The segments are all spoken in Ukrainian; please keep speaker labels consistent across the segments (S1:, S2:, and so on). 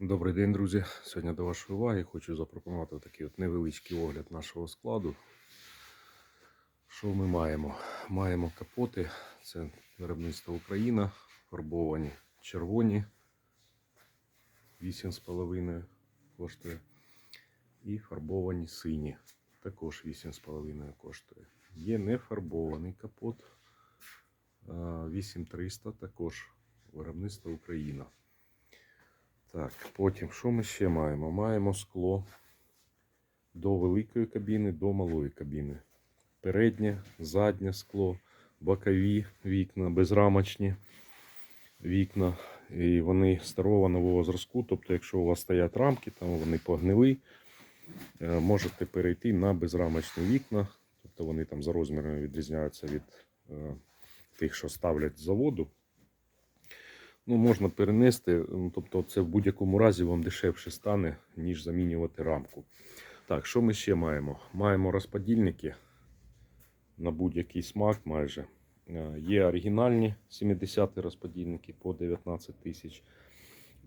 S1: Добрий день, друзі. Сьогодні до вашої уваги хочу запропонувати такий от невеличкий огляд нашого складу. Що ми маємо? Маємо капоти, це виробництво Україна, фарбовані червоні, 8,5 коштує. І фарбовані сині, також 8,5 коштує. Є нефарбований капот 8300, також виробництво Україна. Так, потім, що ми ще маємо? Маємо скло до великої кабіни, до малої кабіни. Переднє, заднє скло, бокові вікна, безрамочні вікна. І вони старого нового зразку. Тобто, якщо у вас стоять рамки, там вони погнили, е, можете перейти на безрамочні вікна. Тобто вони там за розмірами відрізняються від е, тих, що ставлять з заводу. Ну, можна перенести, тобто це в будь-якому разі вам дешевше стане, ніж замінювати рамку. Так, що ми ще маємо? Маємо розподільники на будь-який смак майже. Е, Є оригінальні 70 розподільники по 19 тисяч.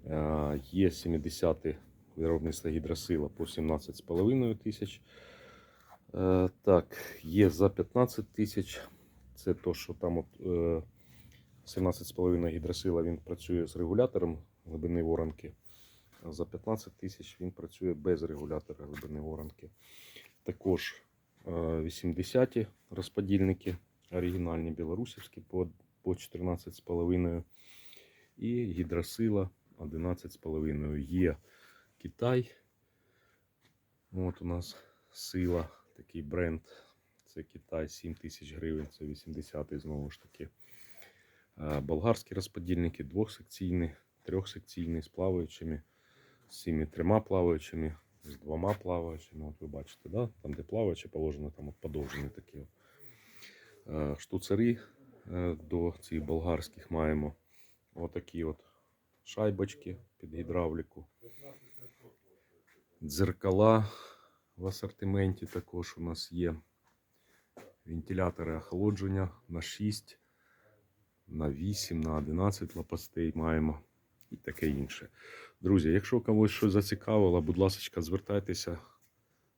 S1: Е, Є 70 виробництва гідросила по 17,5 тисяч. Е, Так, є за 15 тисяч. Це то, що там от. Е, 17,5 гідросила він працює з регулятором глибини воронки. За 15 тисяч він працює без регулятора глибини воронки. Також е, 80 розподільники оригінальні білорусівські по, по 14,5 і гідросила 11,5. Є Китай. От у нас сила, такий бренд. Це Китай 7 тисяч гривень, це 80-й знову ж таки. Е, Болгарські розподільники двохсекційні, трьохсекційні з плаваючими, з цими трьома плаваючими, з двома плаваючими. От ви бачите, да? там де плаваюче положено, там от подовжені такі. Е, Штуцери е, до цих болгарських маємо отакі от шайбочки під гідравліку. Дзеркала в асортименті також у нас є. Вентилятори охолодження на 6 на 8, на 11 лопастей маємо і таке інше. Друзі, якщо когось щось зацікавило, будь ласка, звертайтеся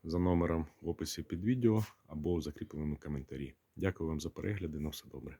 S1: за номером в описі під відео або в закріпленому коментарі. Дякую вам за перегляди. На все добре.